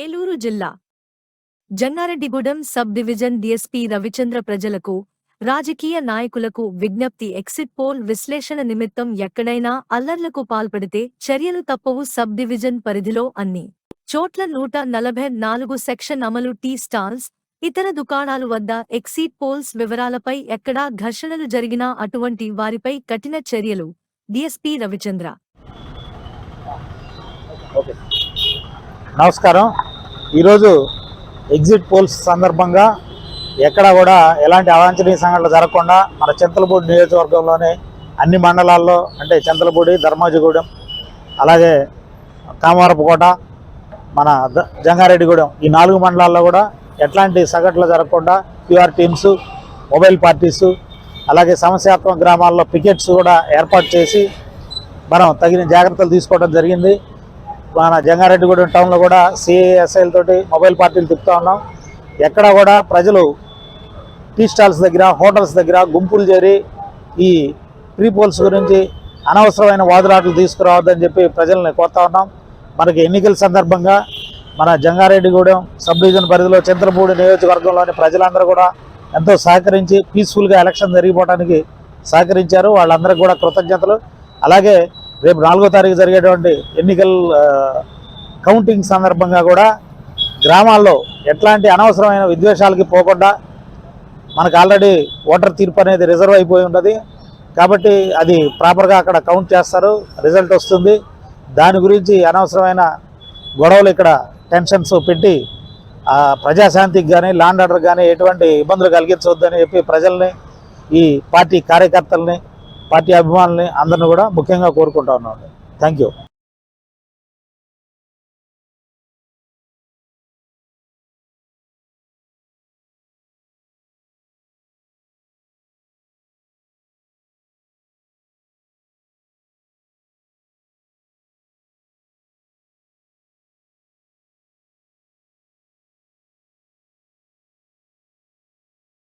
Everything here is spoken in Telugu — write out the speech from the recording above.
ఏలూరు జిల్లా Jangareddygudem sub division DSP Ravichandra ప్రజలకు రాజకీయ నాయకులకు విజ్ఞప్తి ఎక్సిట్ పోల్ విశ్లేషణ నిమిత్తం ఎక్కడైనా అల్లర్లకు పాల్పడితే చర్యలు తప్పవు సబ్ డివిజన్ పరిధిలో అన్ని. చోట్ల నూట నలభై నాలుగు సెక్షన్ అమలు టీ స్టాల్స్ ఇతర దుకాణాలు వద్ద ఎక్సిట్ పోల్స్ వివరాలపై ఎక్కడా ఘర్షణలు జరిగినా అటువంటి వారిపై కఠిన చర్యలు. డిఎస్పి రవిచంద్ర. నమస్కారం. ఈరోజు ఎగ్జిట్ పోల్స్ సందర్భంగా ఎక్కడ కూడా ఎలాంటి అవాంఛనీయ సంఘటనలు జరగకుండా మన చింతలపూడి నియోజకవర్గంలోనే అన్ని మండలాల్లో అంటే చింతలపూడి ధర్మాజిగూడెం అలాగే కామవరపుకోట మన జంగారెడ్డిగూడెం ఈ నాలుగు మండలాల్లో కూడా ఎట్లాంటి సంఘటనలు జరగకుండా క్యూఆర్ టీమ్స్ మొబైల్ పార్టీసు అలాగే సమస్యాత్మక గ్రామాల్లో పికెట్స్ కూడా ఏర్పాటు చేసి మనం తగిన జాగ్రత్తలు తీసుకోవడం జరిగింది. మన జంగారెడ్డిగూడెం టౌన్లో కూడా సిఎస్ఐల తోటి మొబైల్ పార్టీలు తిప్పుతూ ఉన్నాం. ఎక్కడ కూడా ప్రజలు టీ స్టాల్స్ దగ్గర హోటల్స్ దగ్గర గుంపులు చేరి ఈ ప్రీ పోల్స్ గురించి అనవసరమైన వాదులాటలు తీసుకురావద్దని చెప్పి ప్రజల్ని కోరుతా ఉన్నాం. మనకి ఎన్నికల సందర్భంగా మన జంగారెడ్డిగూడెం సబ్ డివిజన్ పరిధిలో చంద్రపూడి నియోజకవర్గంలోని ప్రజలందరూ కూడా ఎంతో సహకరించి పీస్ఫుల్గా ఎలక్షన్ జరిగిపోవడానికి సహకరించారు. వాళ్ళందరికీ కూడా కృతజ్ఞతలు. అలాగే రేపు నాలుగో తారీఖు జరిగేటువంటి ఎన్నికల కౌంటింగ్ సందర్భంగా కూడా గ్రామాల్లో ఎట్లాంటి అనవసరమైన విద్వేషాలకి పోకుండా మనకు ఆల్రెడీ ఓటర్ తీర్పు అనేది రిజర్వ్ అయిపోయి ఉంటుంది. కాబట్టి అది ప్రాపర్గా అక్కడ కౌంట్ చేస్తారు. రిజల్ట్ వస్తుంది. దాని గురించి అనవసరమైన గొడవలు ఇక్కడ టెన్షన్స్ పెట్టి ప్రజాశాంతికి కానీ ల్యాండ్ ఆర్డర్ కానీ ఎటువంటి ఇబ్బందులు కలిగించవద్దని చెప్పి ప్రజల్ని ఈ పార్టీ కార్యకర్తల్ని పార్టీ అభిమానుల్ని అందరిని కూడా ముఖ్యంగా కోరుకుంటా ఉన్నాను. Thank you